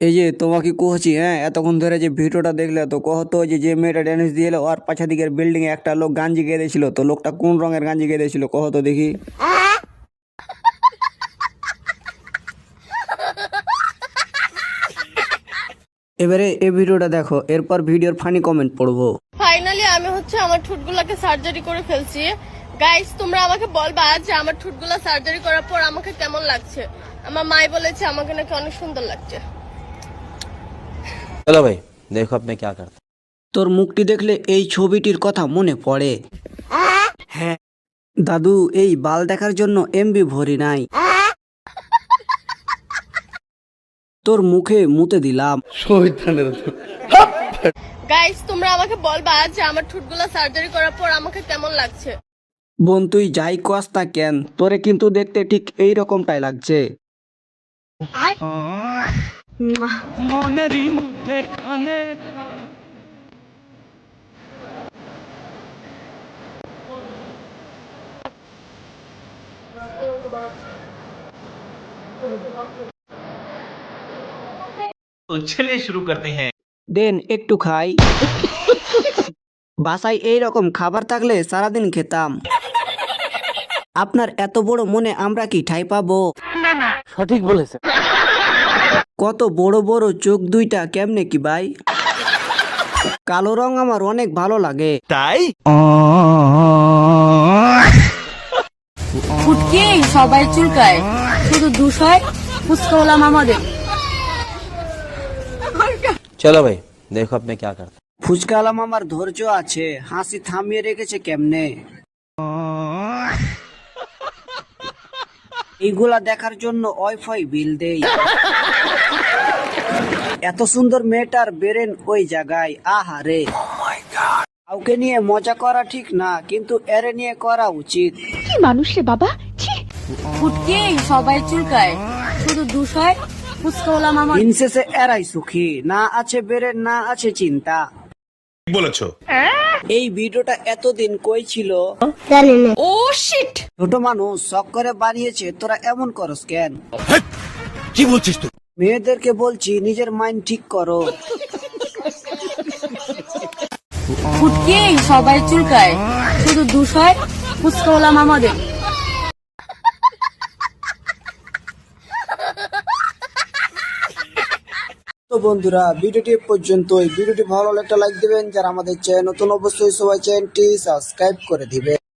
এই যে তোমাকে কহছি হ্যাঁ? এতক্ষণ ধরে যে ভিডিওটা দেখলে তো কহতো যে যে মেয়েটা ড্যান্স দিয়ে এলো, আর পাছা দিকের বিল্ডিং এ একটা লোক গাঞ্জি গেয়ে দিয়েছিল তো লোকটা কোন রঙের গাঞ্জি গেয়ে দিয়েছিল কহতো দেখি। এবারে এই ভিডিওটা দেখো, এরপর ভিডিওর ফানি কমেন্ট পড়ব। ফাইনালি আমি হচ্ছে আমার ঠোঁটগুলোকে সার্জারি করে ফেলছি। গাইস তোমরা আমাকে বলবা যে আমার ঠোঁটগুলো সার্জারি করার পর আমাকে কেমন লাগছে? আমার মাই বলেছে আমাকে নাকি অনেক সুন্দর লাগছে। चलो भाई देखो अब मैं क्या करता हूँ। তোর মুখটি দেখলে এই ছবিটির কথা মনে পড়ে হ্যাঁ দাদু এই বাল দেখার জন্য এমবি ভরি নাই তোর মুখে মুতে দিলাম গাইস তোমরা আমাকে বলবা যে আমার ঠোঁটগুলো সার্জারি করার পর আমাকে কেমন লাগছে বোন তুই যাই কস তা কেন তোরে কিন্তু দেখতে ঠিক এই রকমটাই লাগছে तो चलिए शुरू करते हैं দেন একটু খাই বাসায় এই রকম খাবার থাকলে সারাদিন খেতাম আপনার এত বড় মনে আমরা কি ঠাই পাবো সঠিক বলেছে কত বড় বড় চোখ দুইটা কেমনে কি ভাই কালো রং আমার অনেক ভালো লাগে তাই ফুটকে সবাই চুলকায় শুধু দুষ হয় ফুচকা হলাম আমাদের चलो भाई देखो अब मैं क्या करता हूँ। ফুচকালাম আমার ধৈর্য আছে হাসি থামিয়ে রেখেছে কেমনে এইগুলা দেখার জন্য ওয়াইফাই বিল দেই। এত সুন্দর মেয়েটার বেরেন ওই জায়গায় আহারে। কাউকে নিয়ে মজা করা ঠিক না কিন্তু এরে নিয়ে করা উচিত। কি মানুষ রে বাবা? ফুটকে সবাই চুলকায় শুধু দুষ হয় ফুচকা হলাম আমাদের দিন শেষে এরাই সুখী না আছে বেরেন না আছে চিন্তা। বলেছ। এই ভিডিওটা এতদিন কই ছিল? ও শিট ছোট মানুষ শখ করে বানিয়েছে তোরা এমন করস কেন? কি বলছিস তুই? মেয়েদেরকে বলছি নিজের মাইন্ড ঠিক করো। ফুটকে সবাই চুলকায় শুধু দুষ হয় ফুচকা হলাম আমাদের তো বন্ধুরা, ভিডিওটি পর্যন্ত পর্যন্তই। ভিডিওটি ভালো লাগলে একটা লাইক দিবেন। যারা আমাদের চ্যানেল নতুন, অবশ্যই সবাই চ্যানেলটি সাবস্ক্রাইব করে দিবেন।